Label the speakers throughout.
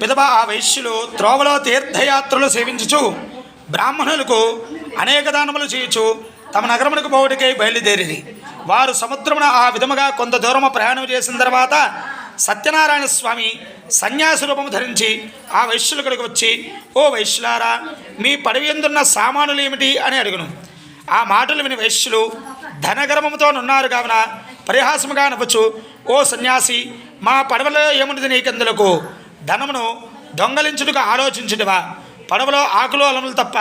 Speaker 1: విధవ ఆ వైశ్యులు త్రోవలో తీర్థయాత్రలు సేవించుచు బ్రాహ్మణులకు అనేక దానములు చేయుచు తమ నగరమునకు పోవటికై బయలుదేరిరి. వారు సముద్రమున ఆ విధముగా కొంత దూరము ప్రయాణం చేసిన తర్వాత సత్యనారాయణ స్వామి సన్యాసి రూపము ధరించి ఆ వైశ్యులకుడికి వచ్చి ఓ వైశ్యులారా మీ పడవి ఎందున్న సామానులు ఏమిటి? అని అడుగును. ఆ మాటలు విని వైశ్యులు ధనగర్మముతో నున్నారు కావున పరిహాసముగా నవ్వచ్చు ఓ సన్యాసి మా పడవలో ఏముంది నీకెందులకు? ధనమును దొంగలించుటకు ఆలోచించుటవా? పడవలో ఆకులు అలములు తప్ప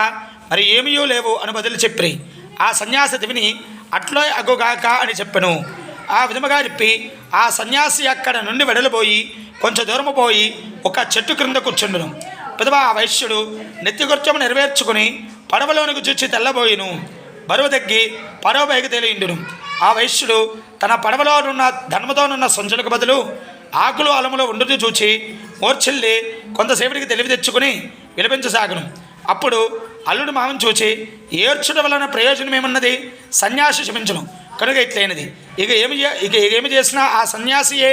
Speaker 1: మరి ఏమీ లేవు అని బదులు చెప్పి ఆ సన్యాసి దివిని అట్లో అగుగాక అని చెప్పెను. ఆ విధముగా చెప్పి ఆ సన్యాసి అక్కడ నుండి వెడలిపోయి కొంచెం దూరము పోయి ఒక చెట్టు క్రింద కూర్చుండును. పిదవా ఆ వైశ్యుడు నెత్తిగుర్చము నెరవేర్చుకుని పడవలోనికి చూచి తెల్లబోయిను. బరువు తగ్గి పడవ పైకి తేలిండును ఆ వైశ్యుడు తన పడవలో ఉన్న ధనముతోనున్న సంచులకు బదులు ఆకులు అలములు ఉండుతూ చూచి మూర్ఛిల్లి కొంతసేపటికి తెలివి తెచ్చుకుని విలపించసాగను. అప్పుడు అల్లుడు మామని చూచి ఏడ్చుట వలన ప్రయోజనం ఏమన్నది? సన్యాసి క్షమించను. కనుక ఇట్లైనది ఇక ఏమి ఇక ఏమి చేసినా ఆ సన్యాసియే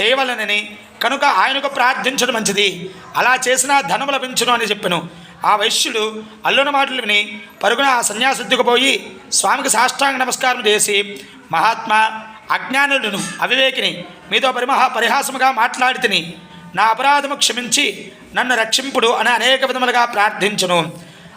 Speaker 1: చేయవలనని కనుక ఆయనకు ప్రార్థించడం మంచిది. అలా చేసినా ధనము లభించును అని చెప్పాను. ఆ వైశ్యుడు అల్లున మాటలు విని పరుగున ఆ సన్యాసిద్దుకు పోయి స్వామికి సాష్టాంగ నమస్కారం చేసి మహాత్మా అజ్ఞానుడును అవివేకిని మీతో పరిమహా పరిహాసముగా మాట్లాడి తిని నా అపరాధము క్షమించి నన్ను రక్షింపుడు అని అనేక విధములుగా ప్రార్థించును.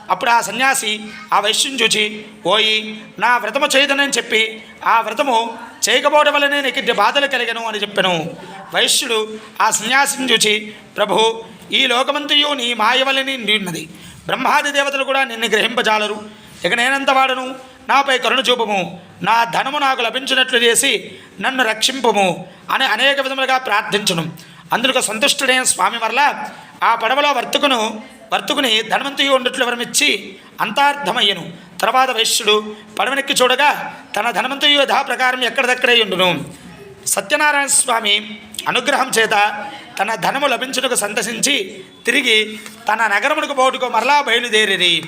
Speaker 1: అప్పుడు ఆ సన్యాసి ఆ వైశ్యం చూచి ఓయి నా వ్రతము చేయదనని చెప్పి ఆ వ్రతము చేయకపోవడం వల్లనే నీకు బాధలు కలిగను అని చెప్పాను. వైశ్యుడు ఆ సన్యాసిని చూచి ప్రభు ఈ లోకమంతయు నీ మాయ వలని నిన్నది బ్రహ్మాది దేవతలు కూడా నిన్ను గ్రహింపజాలరు. ఇక నేనంత వాడను? నాపై కరుణ చూపము. నా ధనము నాకు లభించినట్లు చేసి నన్ను రక్షింపము అని అనేక విధములుగా ప్రార్థించను. అందులో సంతుష్టుడైన స్వామి వల్ల ఆ పడవలో వర్తకును వర్తకుని ధనవంతుయు ఉండట్లు వరమిచ్చి అంతార్థమయ్యను. తర్వాత వైశ్యుడు పడవనెక్కి చూడగా తన ధనవంతుయు యథా ప్రకారం ఎక్కడదక్కడే ఉండును. సత్యనారాయణ స్వామి అనుగ్రహం చేత తన ధనము లభించుటకు సంతసించి తిరిగి తన నగరమునకు పోటుకు మరలా బయలుదేరి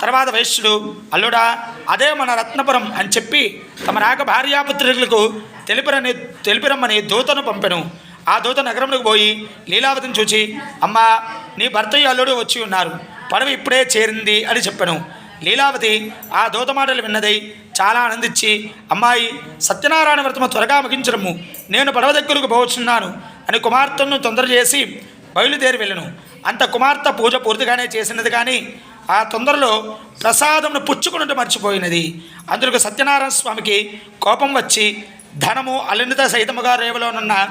Speaker 1: తర్వాత వైశ్యుడు అల్లుడా అదే మన రత్నపురం అని చెప్పి తమ రాక భార్యాపుత్రులకు తెలిపిరని తెలిపిరమ్మని దూతను పంపెను. ఆ దూత నగరంలోకి పోయి లీలావతిని చూచి అమ్మా నీ భర్త అల్లుడు వచ్చి ఉన్నారు. పడవ ఇప్పుడే చేరింది అని చెప్పాను. లీలావతి ఆ దూత మాటలు విన్నదై చాలా ఆనందించి అమ్మాయి సత్యనారాయణ వ్రతము త్వరగా ముగించడము. నేను పడవ దగ్గరకు పోవచ్చున్నాను అని కుమార్తెను తొందర చేసి బయలుదేరి వెళ్ళను. అంత కుమార్తె పూజ పూర్తిగానే చేసినది కానీ ఆ తొందరలో ప్రసాదమును పుచ్చుకున్నట్టు మర్చిపోయినది. అందుకు సత్యనారాయణ స్వామికి కోపం వచ్చి ధనము అలినిత సహితముగా రేవలోనున్న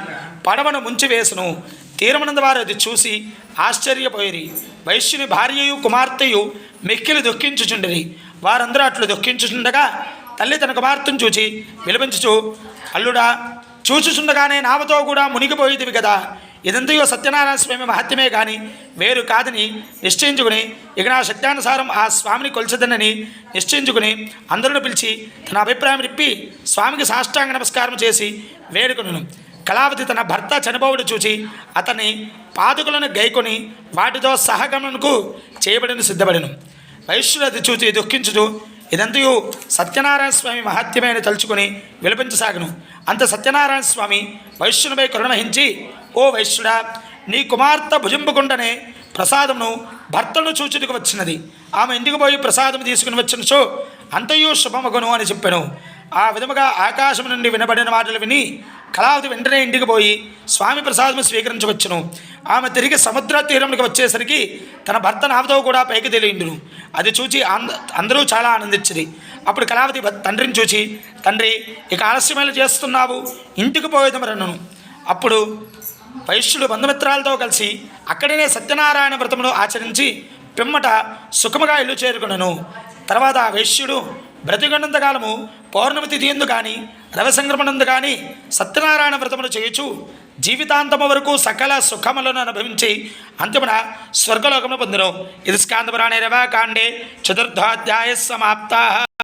Speaker 1: పడవను ముంచివేసును. తీరమనంద వారు అది చూసి ఆశ్చర్యపోయిరి. వైశ్యుని భార్యయు కుమార్తెయు మెక్కిలు దుఃఖించుచుండిరి. వారందరూ అట్లు దుఃఖించుచుండగా తల్లి తన కుమార్తెను చూచి విలపించుచు అల్లుడా చూచుచుండగానే నామతో కూడా మునిగిపోయేదివి కదా ఇదంతయో సత్యనారాయణ స్వామి మహత్యమే కానీ వేరు కాదని నిశ్చయించుకుని ఇక నా శక్తానుసారం ఆ స్వామిని కొలిచదనని నిశ్చయించుకుని అందరిని పిలిచి తన అభిప్రాయం రిప్పి స్వామికి సాష్టాంగ నమస్కారం చేసి వేడుకొను కళావతి తన భర్త చనిపోవుడు చూచి అతని పాదుకులను గైకొని వాటితో సహగమనకు చేయబడిన సిద్ధపడిను. వైశ్యులది చూచి దుఃఖించుచు ఇదంతయు సత్యనారాయణ స్వామి మహత్యమే అని తలుచుకుని విలపించసాగను. అంత సత్యనారాయణ స్వామి వైశ్యునిపై కరుణ వహించి ఓ వైశ్యుడా నీ కుమార్తె భుజింపకుండానే ప్రసాదమును భర్తను చూచుటకు వచ్చినది. ఆమె ఇంటికి పోయి ప్రసాదం తీసుకుని వచ్చినచో అంతయు శుభమగును అని చెప్పాను. ఆ విధముగా ఆకాశం నుండి వినబడిన మాటలు విని కళావతి వెంటనే ఇంటికి పోయి స్వామి ప్రసాదము స్వీకరించవచ్చును. ఆమె తిరిగి సముద్ర తీరంలోకి వచ్చేసరికి తన భర్త నావతో కూడా పైకి తెలియండును. అది చూచి అందరూ చాలా ఆనందించింది అప్పుడు కళావతి తండ్రిని చూచి తండ్రి ఇక ఆలస్యమేలా చేస్తున్నావు? ఇంటికి పోయేదమరను అప్పుడు వైశ్యుడు బంధుమిత్రాలతో కలిసి అక్కడనే సత్యనారాయణ వ్రతమును ఆచరించి పిమ్మట సుఖముగా ఇల్లు చేరుకునను. తర్వాత ఆ వైశ్యుడు బ్రతికొన్నంత కాలము పౌర్ణమి తిథి ఎందు కానీ రవసంక్రమణందు కానీ సత్యనారాయణ వ్రతమును చేయుచు జీవితాంతము వరకు సకల సుఖములను అనుభవించి అంతిమన స్వర్గలోకమును పొందును. ఇది స్కాందపురాణే రవాకాండే చతుర్థాధ్యాయ సమాప్త.